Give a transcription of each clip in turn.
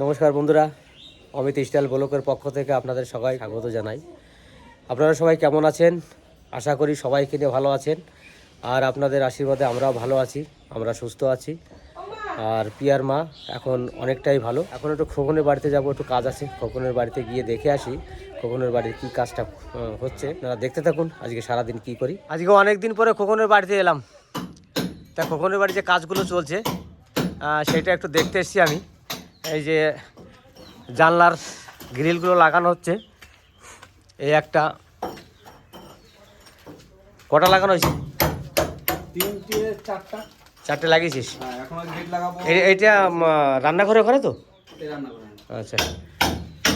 নমস্কার বন্ধুরা, অমিত স্টাইল ব্লকের পক্ষ থেকে আপনাদের সবাই স্বাগত জানাই। আপনারা সবাই কেমন আছেন? আশা করি সবাইকে নিয়ে ভালো আছেন। আর আপনাদের আশীর্বাদে আমরাও ভালো আছি, আমরা সুস্থ আছি। আর পিয়ার মা এখন অনেকটাই ভালো। এখন একটু খোকনের বাড়িতে যাব, একটু কাজ আছে। খোকনের বাড়িতে গিয়ে দেখে আসি খোকনের বাড়ির কি কাজটা হচ্ছে। আপনারা দেখতে থাকুন, আজকে সারাদিন কি করি। আজকে অনেক দিন পরে খোকনের বাড়িতে এলাম। তা খোকনের বাড়ি যে কাজগুলো চলছে সেটা একটু দেখতে এসেছি আমি। এই যে জানলার গ্রিলগুলো লাগানো হচ্ছে এই একটা। কটা লাগানো হয়েছে? তিনটে চারটা। চারটে লাগিয়েছিস? হ্যাঁ এইটা রান্নাঘরে ঘরে তো? আচ্ছা।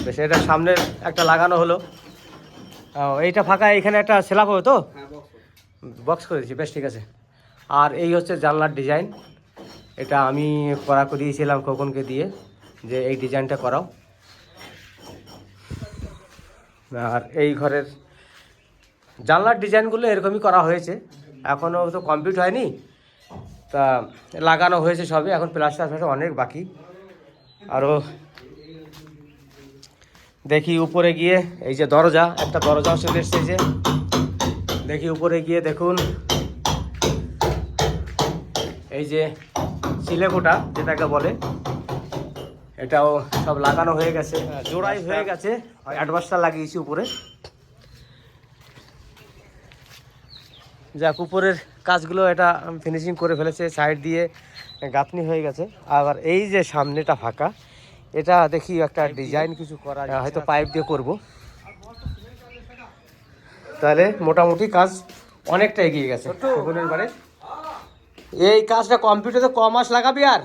বেশ এটা সামনের একটা লাগানো হলো। এইটা ফাঁকা এখানে একটা সেলাপ হবে তো? হ্যাঁ বক্স বক্স করে দিচ্ছি বেশ ঠিক আছে। আর এই হচ্ছে জানলার ডিজাইন। এটা আমি করা করিয়েছিলাম খোকনকে দিয়ে। যে এই ডিজাইনটা করাও। আর এই ঘরের জানলার ডিজাইনগুলো এরকমই করা হয়েছে। এখনও তো কমপ্লিট হয়নি। তা লাগানো হয়েছে সবই, এখন প্লাস্টার ফ্লাস্টার অনেক বাকি। আরও দেখি উপরে গিয়ে, এই যে দরজা, একটা দরজাও চলে এসছে যে। দেখি উপরে গিয়ে দেখুন। এই যে সিলেকোটা যেটাকে বলে। এটাও সব লাগানো হয়ে গেছে। জোড়াই হয়ে গেছে। অ্যাডভান্সটা লাগিয়েছি উপরে। যাক উপরের কাজগুলো এটা ফিনিশিং করে ফেলেছে সাইড দিয়ে গাঁথনি হয়ে গেছে। আবার এই যে সামনেটা ফাঁকা এটা দেখি একটা ডিজাইন কিছু করা যায়। হয়তো পাইপ দিয়ে করব। তাহলে মোটামুটি কাজ অনেকটা এগিয়ে গেছে এই কাজটা কমপ্লিট হতে ক মাস লাগাবি আর?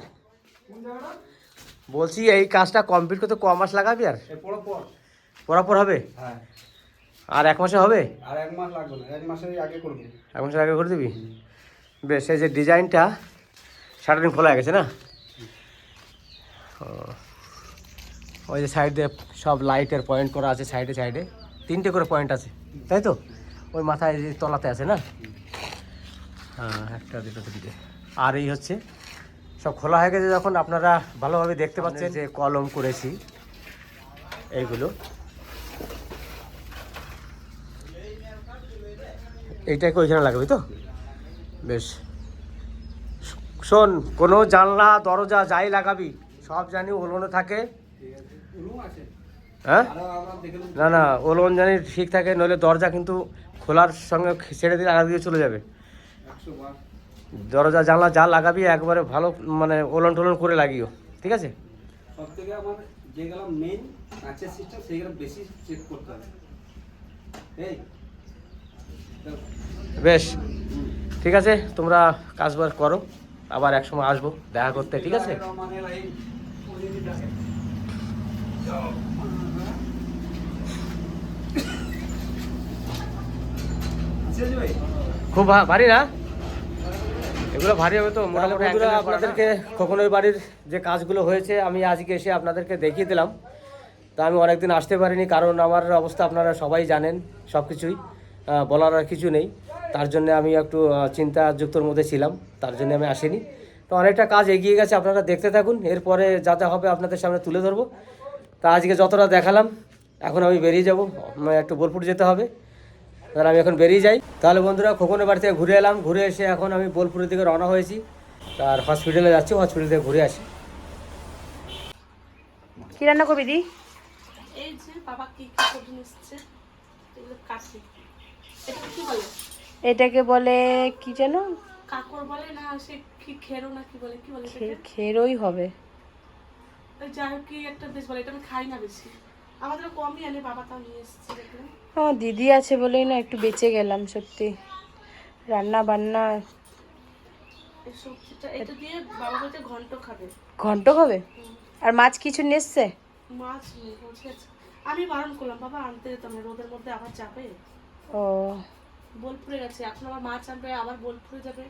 বলছি এই কাজটা কমপ্লিট করতে ক মাস লাগাবি আর? পরাপর হবে? হ্যাঁ। আর এক মাসে হবে? আর এক মাস লাগবে না এক মাসের আগে করব। এক মাসের আগে করে দিবি? বেশ এই যে ডিজাইনটা শাটারিং খোলা গেছে না? ও। ওই যে সাইডে সব লাইটের পয়েন্ট করা আছে সাইডে সাইডে তিনটে করে পয়েন্ট আছে তাই তো? ওই মাথায় যে তলাতে আছে না? হ্যাঁ একটা দুটো তিনটে। আর এই হচ্ছে সব খোলা হয়ে গেছে যখন আপনারা ভালোভাবে দেখতে পাচ্ছেন। যে কলম করেছি এইগুলো। এইটাকে ওইখানে লাগবে তো? বেশ। শোন কোনো জানলা দরজা যাই লাগাবি সব জানি ওলনে থাকে। হ্যাঁ? না না ওলন জানি ঠিক থাকে নইলে দরজা কিন্তু খোলার সঙ্গে ছেড়ে দিলে আগা দিয়ে চলে যাবে। দরজা জানলা যা লাগাবি একবারে ভালো মানে ওলন টোলন করে লাগিও। ঠিক আছে? সব আমার যেগুলো কাঁচের সিস্টেম সেইগুলো বেশি চেক করতে হবে। এই বেশ। ঠিক আছে তোমরা কাজবার করো। আবার এক সময় আসব দেখা করতে ঠিক আছে? খুব ভা- ভারী না? এগুলো ভারী হবে তো মোটামুটি বন্ধুরা আপনাদেরকে খোকনের বাড়ির যে কাজগুলো হয়েছে আমি আজকে এসে আপনাদেরকে দেখিয়ে দিলাম। তা আমি অনেকদিন আসতে পারিনি কারণ আমার অবস্থা আপনারা সবাই জানেন সব কিছুই বলার আর কিছু নেই। তার জন্য আমি একটু আহ, চিন্তাযুক্তর মধ্যে ছিলাম তার জন্য আমি আসিনি। তো অনেকটা কাজ এগিয়ে গেছে আপনারা দেখতে থাকুন এরপরে যা যা হবে আপনাদের সামনে তুলে ধরবো। তা আজকে যতটা দেখালাম এখন আমি বেরিয়ে যাব একটু বোলপুর যেতে হবে। তাহলে আমি এখন বেরিয়ে যাই। তাহলে বন্ধুরা খোকনের বাড়ি থেকে ঘুরে এলাম। ঘুরে এসে এখন আমি বোলপুরের দিকে রওনা হয়েছি। আর হসপিটালে যাচ্ছি হসপিটাল থেকে ঘুরে আসি। কি রান্না করবি দি? এই যে বাবা কি কি সবজি নিচ্ছে এগুলো কাঠি এটা কি বলে? এটাকে বলে কি যেন? কাকর বলে না সে কি খেরো না কি বলে কি বলে খেরোই হবে। যাই হোক কি একটা বেশ বলে এটা আমি খাই না বেশি। আমাদের কমই আনে বাবা তাও নিয়ে এসেছে দেখলাম। আমার দিদি আছে বলেই না একটু বেঁচে গেলাম সত্যি। রান্না বান্না এটা দিয়ে বাবা বলছে ঘন্ট খাবে। ঘন্ট আর মাছ কিছু নেসছে মাছ নেই আমি বারণ করলাম বাবা আনতে যেতাম রোদের মধ্যে আবার যাবে? ও। বোলপুরে গেছে এখন আবার মাছ আনবে আবার বোলপুরে যাবে।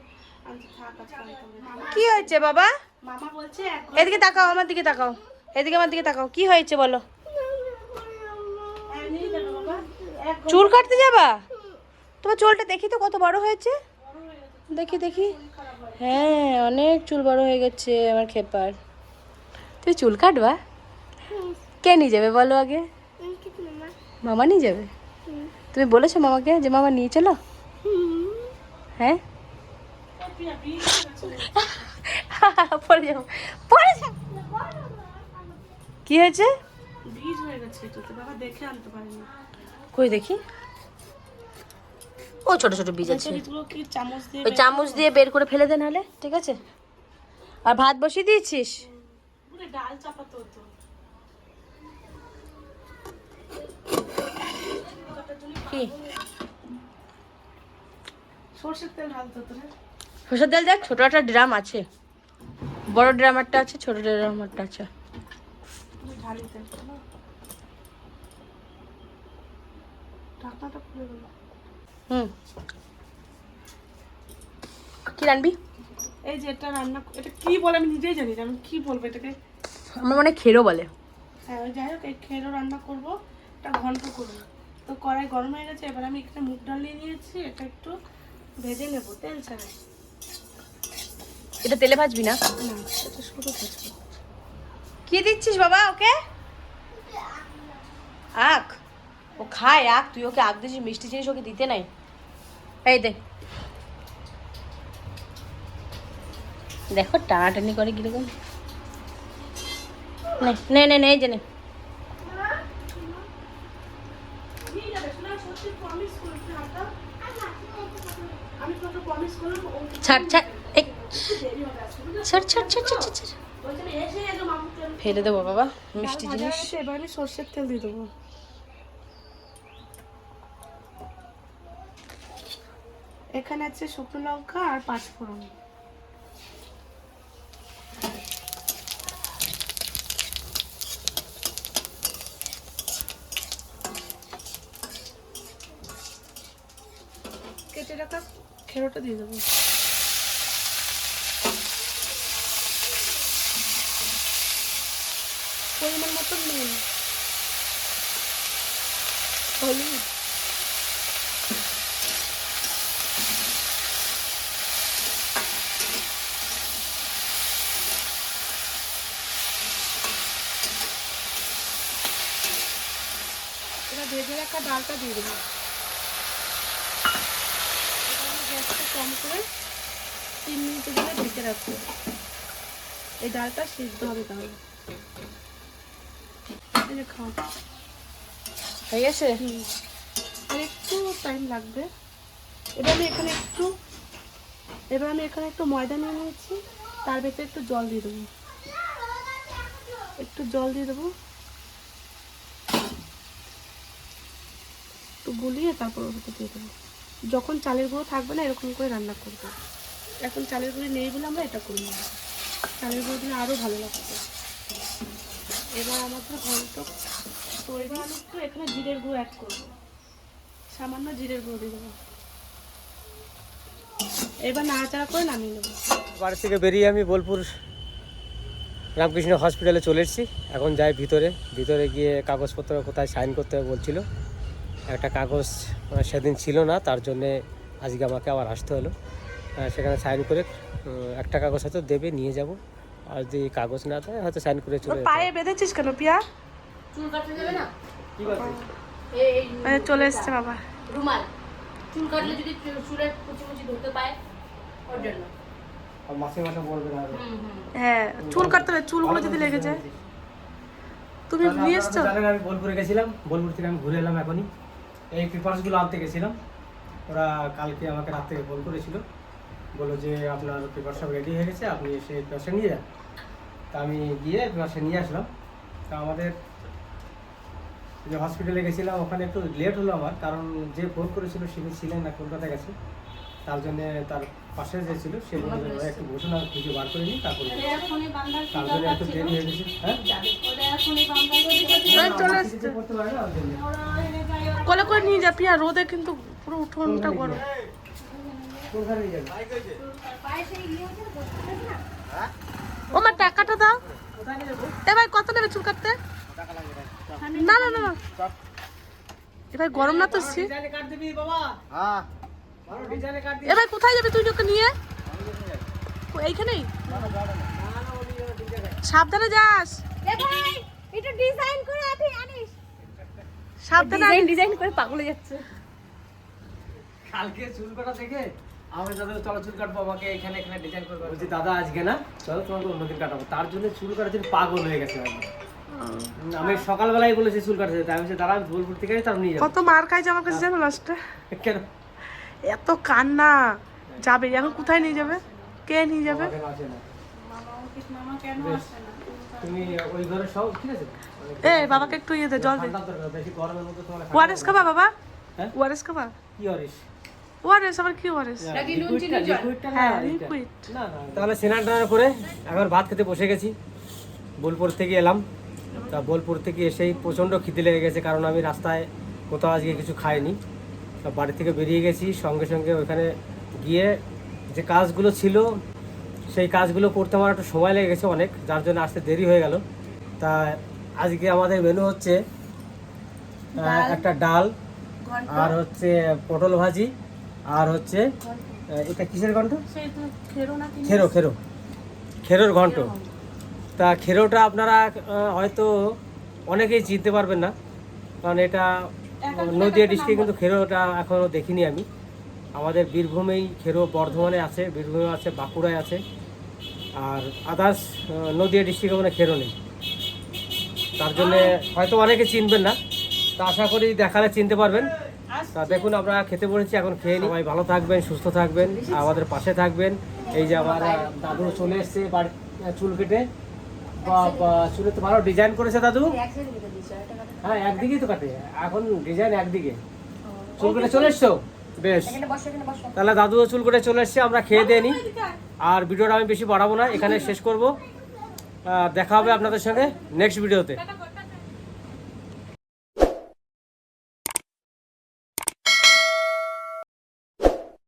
কি হয়েছে বাবা? মামা বলছে এদিকে তাকাও আমার দিকে তাকাও এদিকে আমার দিকে তাকাও কি হয়েছে বলো এক নিয়ে যাবে বাবা এক চুল কাটতে যাবা? তোমার চুলটা দেখি তো কত বড় হয়েছে। দেখি দেখি। হ্যাঁ অনেক চুল বড় হয়ে গেছে আমার খেপার। তুই চুল কাটবা? কে নিয়ে যাবে বলো আগে? মামা নিয়ে যাবে? তুমি বলেছ মামাকে যে মামা নিয়ে চলো? হ্যাঁ? পড়ে যাব পড়ে কি হয়েছে? কই দেখি? ও, ছোট ছোট বীজ আছে। ওই চামচ দিয়ে বের করে ফেলে দে নাহলে, ঠিক আছে? আর ভাত বসিয়ে দিয়েছিস? ডাল চাপাতে হতো সর্ষের তেল ঢালতে হতো সরষের তেল দেখ, ছোট একটা ড্রাম আছে। বড় ড্রাম একটা আছে, ছোট ড্রাম একটা আছে। না ঢাকনাটা খুলে গেল হুম। কি রানবি? এই যে এটা রান্না এটা কি বলে আমি নিজেই জানি না আমি কি বলব এটাকে? আমার মনে খেরো বলে। হ্যাঁ যাই হোক এই খেরো রান্না করব এটা ঘন্ট করব তো কড়াই গরম হয়ে গেছে এবার আমি এখানে মুগ ডাল নিয়ে নিয়েছি এটা একটু ভেজে নেব তেল ছাড়াই এটা তেলে ভাজবি না? না এটা শুরু করছি কি দিচ্ছিস বাবা ওকে? আখ। ও খায় আখ তুই ওকে আখ দিচ্ছিস মিষ্টি জিনিস ওকে দিতে নাই। এই দে। দেখো টানাটানি করে কীরকম। নে, নে নে এই যে নে। ছাড় ছাড় ছাড় ছাড় ছাড় ছাড় ছাড়, ফেলে দেবো বাবা। মিষ্টি জিনিস। এবার আমি সর্ষের তেল দিয়ে দেবো। এখানে আছে শুকনো লঙ্কা আর পাঁচফোড়ন। কেটে রাখা খেরোটা দিয়ে দেবো। পরিমাণ মতো নুন। হলুদ। ভেজে রাখা ডালটা দিয়ে দেবো। গ্যাসটা কম করে তিন মিনিটের জন্য ঢেকে রাখব। এই ডালটা সিদ্ধ হবে তাহলে। যে খাও। হয়ে গেছে? হুম। আর একটু টাইম লাগবে। এবার আমি এখানে একটু এবার আমি এখানে একটু ময়দা নিয়ে নিয়েছি। তার ভেতরে একটু জল দিয়ে দেবো। একটু জল দিয়ে দেবো। একটু গুলিয়ে তারপর ভেতর দিয়ে দেবো। যখন চালের গুঁড়ো থাকবে না এরকম করে রান্না করব। এখন চালের গুঁড়ো নেই বলে আমরা এটা করি চালের গুঁড়ো দিলে আরও ভালো লাগবে। এবার আমাদের আমি একটু এখানে জিরের গুঁড়ো অ্যাড সামান্য জিরের গুঁড়ো দিয়ে এবার নাড়াচাড়া করে নামিয়ে নেব। বাড়ি থেকে বেরিয়ে আমি বোলপুর রামকৃষ্ণ হসপিটালে চলে এসেছি। এখন যাই ভিতরে। ভিতরে গিয়ে কাগজপত্র কোথায় সাইন করতে হবে বলছিল। একটা কাগজ সেদিন ছিল না, তার জন্যে আজকে আমাকে আবার আসতে হলো। সেখানে সাইন করে একটা কাগজ হয়তো দেবে, নিয়ে যাব। আর যদি কাগজ না দেয় হয়তো সাইন করে চলে পায়ে বেঁধেছিস কেন পিয়া? চুল কাটতে যাবে না? কি বলছিস? এই চলে এসছে বাবা। রুমাল। চুল কাটলে যদি চুল- চুলের কুচি কুচি ধরতে পায় ওর জন্য। আর মাসে মাসে বলবে না আরও। হুম হুম। হ্যাঁ চুল কাটতে হবে চুলগুলো যদি লেগে যায়। তুমি নিয়ে এসছো? জানেন আমি বোলপুরে গেছিলাম বোলপুর থেকে আমি ঘুরে এলাম এখনই। এই পেপারসগুলো আনতে গেছিলাম। ওরা কালকে আমাকে রাত থেকে ফোন করেছিল। বলল যে আপনার পেপার সব রেডি হয়ে গেছে আপনি এসে পেপারসা নিয়ে যান। তা আমি গিয়ে পেপারসা নিয়ে আসলাম। তা আমাদের যে হসপিটালে গেছিলাম ওখানে একটু লেট হলো আমার কারণ যে ফোন করেছিল সে ছিলেন না কলকাতায় গেছে। তার জন্য তার পাশে যে ছিল সে একটু বসুন আর কিছু বার করে নিই তারপরে তার জন্য একটু দেরি হয়ে গেছে হ্যাঁ। কোলে করে নিয়ে যা পিয়া রোদে কিন্তু পুরো উঠোনটা গরম? ও মা টাকাটা দাও। এ ভাই কত নেবে চুল কাটতে? না না না না। এ ভাই গরম না তো কাট এ ভাই কোথায় যাবে তুই ওকে নিয়ে? এইখানেই? সাবধানে যাস। এ ভাই একটু ডিজাইন করে সাবধানে ডিজাইন ডিজাইন করে পাগলে যাচ্ছে। কালকে চুল কাটা দেখে আমি দাদা চলো চুল কাটবো আমাকে এখানে এখানে ডিজাইন করব বলছি দাদা আজকে না চলো তোমাকে অন্যদিন কাটাবো। তার জন্য চুল কাটার জন্য পাগল হয়ে গেছে আমি। আমি সকালবেলায় বলেছি চুল কাটতে তাই আমি বলছি দাদা আমি বোলপুর থেকে তার নিয়ে যাব। কত মার খাইছে আমার কাছে জানো লাস্টে কেন? এত কান্না। যাবে এখন কোথায় নিয়ে যাবে? কে নিয়ে যাবে? তুমি ওই ঘরে সব ঠিক আছে? এ বাবাকে একটু ইয়ে দে জল দে। ঠান্ডা দরকার, বেশি গরমের মধ্যে তোমার ঠান্ডা ওয়ারেস খাবা বাবা? হ্যাঁ? ওয়ারেস খাবা? কি হরিস ওয়ারেস আবার কি ওয়ারেস লিকুইডটা লিকুইডটা না হ্যাঁ লিকুইড না না তাহলে স্নান টান করে এখন ভাত খেতে বসে গেছি। বোলপুর থেকে এলাম। তা বোলপুর থেকে এসেই প্রচণ্ড খিদে লেগে গেছে কারণ আমি রাস্তায় কোথাও আজকে কিছু খাইনি। তা বাড়ি থেকে বেরিয়ে গেছি সঙ্গে সঙ্গে ওইখানে গিয়ে যে কাজগুলো ছিল সেই কাজগুলো করতে আমার একটু সময় লেগে গেছে অনেক যার জন্য আসতে দেরি হয়ে গেল। তা আজকে আমাদের মেনু হচ্ছে একটা ডাল আর হচ্ছে পটল ভাজি। আর হচ্ছে এটা কিসের ঘন্ট? খেরো খেরো খেরোর ঘন্ট। তা খেরোটা আপনারা হয়তো অনেকেই চিনতে পারবেন না। কারণ এটা নদীয়া ডিস্ট্রিক্টে কিন্তু খেরোটা এখনও দেখিনি আমি। আমাদের বীরভূমেই খেরো বর্ধমানে আছে বীরভূমে আছে বাঁকুড়ায় আছে। আর আদার্স নদীয়া ডিস্ট্রিক্টে মানে খেরো নেই। তার জন্যে হয়তো অনেকে চিনবেন না। তা আশা করি দেখালে চিনতে পারবেন। তা দেখুন, আমরা খেতে বসেছি এখন খেয়ে নিই। সবাই ভালো থাকবেন, সুস্থ থাকবেন, আমাদের পাশে থাকবেন। এই যে আমার দাদু চলে এসছে বাড়ি চুল কেটে। চুলে তো ভালো ডিজাইন করেছে দাদু। হ্যাঁ একদিকেই তো কাটে। এখন ডিজাইন একদিকে। চুল কেটে চলে এসছো? বেশ। তাহলে দাদু চুল কেটে চলে এসছে, আমরা খেয়ে দিয়ে নিই। আর ভিডিওটা আমি বেশি বাড়াবো না, এখানে শেষ করব। দেখা হবে আপনাদের সঙ্গে নেক্সট ভিডিওতে।